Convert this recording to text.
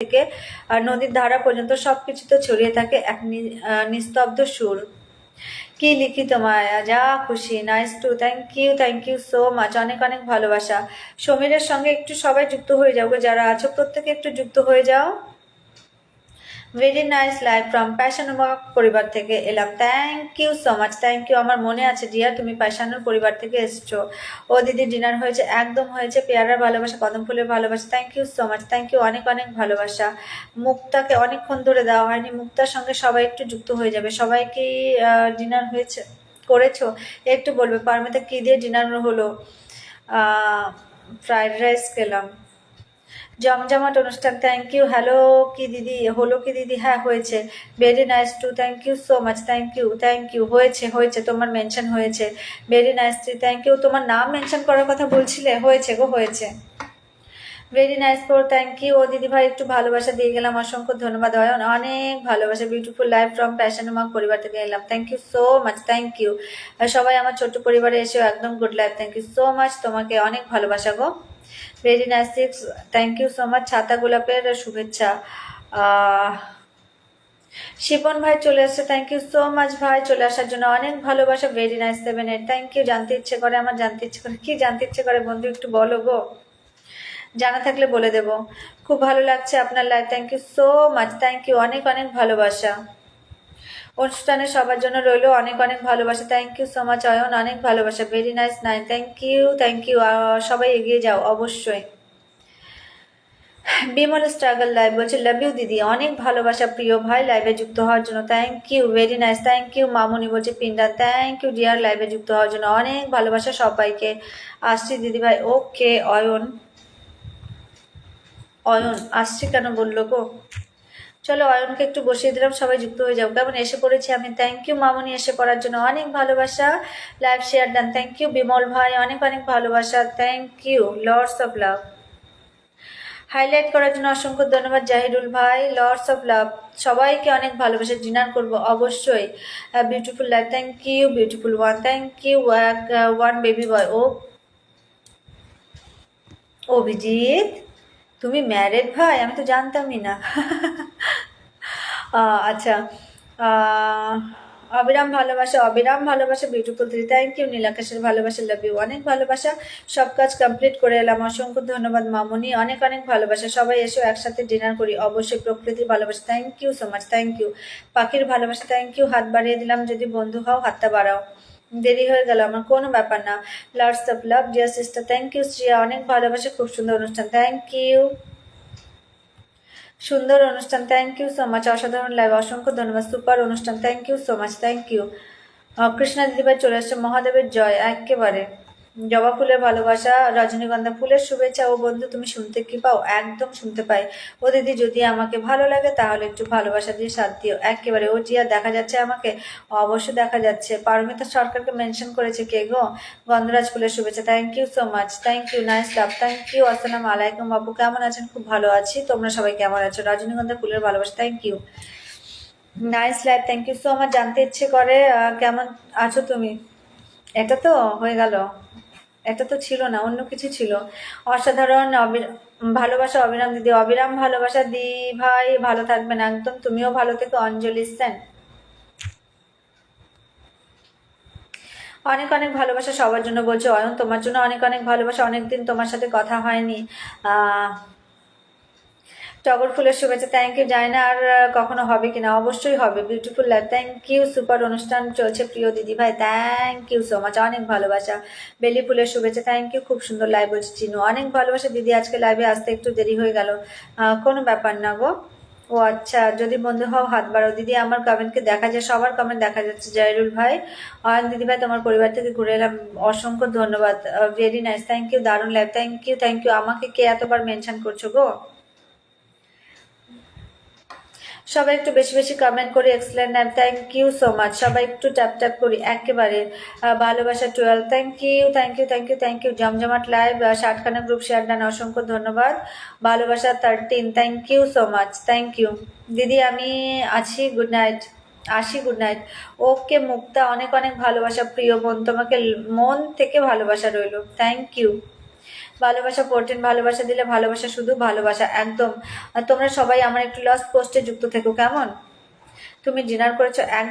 থেকে নদীর ধারা পর্যন্ত সবকিছুতে ছড়িয়ে থাকে এক নিস্তব্ধ সুর। কি লিখি তোমায়? যা খুশি nice to thank you thank you so much অনেক অনেক ভালোবাসা। সমীরের সঙ্গে একটু সবাই যুক্ত হয়ে যাও যারা আছো, প্রত্যেকে একটু যুক্ত হয়ে যাও। ভেরি নাইস লাইভ ফ্রম প্যাশানুমা পরিবার থেকে এলাম। Thank you so much thank you আমার মনে আছে ডিয়ার তুমি প্যাশানুর পরিবার থেকে এসছো। ও দিদি ডিনার হয়েছে, একদম হয়েছে। পেয়ারার ভালোবাসা, কদম ফুলের ভালোবাসা। Thank you so much thank you অনেক অনেক ভালোবাসা। মুক্তাকে অনেকক্ষণ ধরে দেওয়া হয়নি। মুক্তার সঙ্গে সবাই একটু যুক্ত হয়ে যাবে। সবাই কি ডিনার হয়েছে, করেছ? একটু বলবে, পারমিতা কী দিয়ে ডিনার হলো? ফ্রাইড রাইস খেলাম। জমজমাট অনুষ্ঠান থ্যাংক ইউ হ্যালো কি দিদি, হলো কি দিদি? হ্যাঁ হয়েছে। Very nice to thank you so much thank you thank you হয়েছে হয়েছে, তোমার মেনশন হয়েছে। Very nice to thank you তোমার নাম মেনশন করার কথা বলছিলে, হয়েছে গো, হয়েছে। Very nice four thank you ও দিদি ভাই, একটু ভালোবাসা দিয়ে গেলাম, অসংখ্য ধন্যবাদ, অয়ন। অনেক ভালোবাসা beautiful life from passion mark পরিবার থেকে এলাম। Thank you so much thank you সবাই আমার ছোট্ট পরিবারে এসেও একদম good life thank you so much তোমাকে অনেক ভালোবাসা গো। Very nice thank you so much ছাতা গোলাপের শুভেচ্ছা শিপন ভাই চলে আসছে। থ্যাংক ইউ সো মাচ ভাই চলে আসার জন্য অনেক ভালোবাসা। Very nice seven eight thank you জানতে ইচ্ছে করে, আমার জানতে ইচ্ছে করে। কি জানতে ইচ্ছে করে, বন্ধু, একটু বলো গো। জানা থাকলে বলে দেব। খুব ভালো লাগছে আপনার life thank you so much thank you অনেক অনেক ভালোবাসা। অনুষ্ঠানে সবার জন্য রইল অনেক অনেক ভালোবাসা। Thank you so much Ayan. অনেক ভালোবাসা। Very nice nine thank you thank you সবাই এগিয়ে যাও, অবশ্যই। বিমল স্ট্রাগল লাইভ বলছে লাভ ইউ দিদি। অনেক ভালোবাসা প্রিয় ভাই লাইভে যুক্ত হওয়ার জন্য। Thank you very nice thank you মামুনি বলছে পিন্ডা থ্যাংক ইউ ডিয়ার লাইভে যুক্ত হওয়ার জন্য। অনেক ভালোবাসা সবাইকে। আসছি দিদি ভাই ওকে অয়ন। অয়ন, আসছি কেন বলল গো? চলো অয়নকে একটু বসিয়ে দিলাম, সবাই যুক্ত হয়ে যাও। কেমন এসে পড়েছি? আমি থ্যাংক ইউ মামুনি এসে পড়ার জন্য অনেক ভালোবাসা। Live share done thank you Bimal ভাই, অনেক অনেক ভালোবাসা। Thank you lords of love highlight করার জন্য অসংখ্য ধন্যবাদ জাহিরুল ভাই লর্ডস অফ লাভ সবাইকে অনেক ভালোবাসা ডিনার করব, অবশ্যই। Beautiful life thank you beautiful one thank you one baby boy ও অভিজিৎ? তুমি ম্যারেড ভাই? আমি তো জানতামই না। আচ্ছা। অবিরাম ভালোবাসা অবিরাম ভালোবাসা বিউটিফুল থ্রি থ্যাংক ইউ নীলাকাশের ভালোবাসা লাভ ইউ অনেক ভালোবাসা। সব কাজ কমপ্লিট করে এলাম। অসংখ্য ধন্যবাদ, মামুনি। অনেক অনেক ভালোবাসা। সবাই এসো, একসাথে ডিনার করি। অবশ্যই প্রকৃতির ভালোবাসা। Thank you so much thank you পাখির ভালোবাসা থ্যাংক ইউ হাত বাড়িয়ে দিলাম। যদি বন্ধু হও, হাতটা বাড়াও। দেরি হয়ে গেল, আমার কোনো ব্যাপার না। Lords of love dear sister thank you Shriya. অনেক ভালোবাসে, খুব সুন্দর অনুষ্ঠান। থ্যাংক ইউ সুন্দর অনুষ্ঠান থ্যাংক ইউ সো মাচ অসাধারণ লাইভ অসংখ্য ধন্যবাদ। সুপার অনুষ্ঠান thank you so much thank you Krishna দিদিভাই চলে আসছে। মহাদেবের জয়, একেবারে। জবা ফুলের ভালোবাসা, রজনীগন্ধা ফুলের শুভেচ্ছা ও বন্ধু, তুমি শুনতে কি পাও? একদম শুনতে পাই। ও দিদি, যদি আমাকে ভালো লাগে তাহলে একটু ভালোবাসা দিয়ে সাথ দিও। একেবারে ও জিয়া দেখা যাচ্ছে আমাকে? অবশ্যই দেখা যাচ্ছে। পারমিতা সরকারকে মেনশন করেছে কে গো? গন্ধরাজ ফুলের শুভেচ্ছা। Thank you so much thank you nice love thank you আসসালাম আলাইকুম বাবু কেমন আছেন? খুব ভালো আছি। তোমরা সবাই কেমন আছো? রজনীগন্ধা ফুলের ভালোবাসা। Thank you nice live thank you so much জানতে ইচ্ছে করে কেমন আছো তুমি? এটা তো হয়ে গেল। এটা তো ছিল না, অন্য কিছু ছিল। অসাধারণ ভালোবাসা অবিরাম দিদি, অবিরাম ভালোবাসা দি ভাই ভালো থাকবেন একদম। তুমিও ভালো থেকে, অঞ্জলি সেন। অনেক অনেক ভালোবাসা সবার জন্য বলছো। অয়ন, তোমার জন্য অনেক অনেক ভালোবাসা। অনেকদিন তোমার সাথে কথা হয়নি। টগর ফুলের শুভেচ্ছা থ্যাংক ইউ জানি না আর কখনো হবে কিনা অবশ্যই হবে। Beautiful life thank you super অনুষ্ঠান চলছে প্রিয় দিদি ভাই। থ্যাংক ইউ সো মাচ অনেক ভালোবাসা। বেলি ফুলের শুভেচ্ছা। থ্যাংক ইউ খুব সুন্দর লাইভ বলছে চিনু। অনেক ভালোবাসা। দিদি আজকে লাইভে আসতে একটু দেরি হয়ে গেল। কোনো ব্যাপার না গো। ও আচ্ছা যদি বন্ধু হও, হাত বাড়াও। দিদি, আমার কমেন্টকে দেখা যায়, সবার কমেন্ট দেখা যাচ্ছে জয়রুল ভাই। অয়ন দিদি ভাই, তোমার পরিবার থেকে ঘুরে এলাম। অসংখ্য ধন্যবাদ। ভেরি নাইস থ্যাংক ইউ দারুণ live thank you thank you আমাকে কে এতবার মেনশন করছ গো? সবাই একটু বেশি বেশি কমেন্ট করি excellent and thank you so much সবাই একটু ট্যাপ ট্যাপ করি, একেবারে ভালোবাসা twelve thank you thank you thank you thank you জমজমাট লাইভ ষাটখানা গ্রুপ শেয়ার ডান অসংখ্য ধন্যবাদ। ভালোবাসা thirteen thank you so much thank you দিদি, আমি আছি গুড নাইট আসি গুড নাইট ওকে, মুক্তা, অনেক অনেক ভালোবাসা। প্রিয় বোন, তোমাকে মন থেকে ভালোবাসা রইল। থ্যাংক ইউ ভালোবাসা পড়তেন ভালোবাসা দিলে ভালোবাসা শুধু ভালোবাসা, একদম। আর তোমরা সবাই আমার একটু লাস্ট পোস্টে যুক্ত থেকো, কেমন? তুমি ডিনার করেছ, এক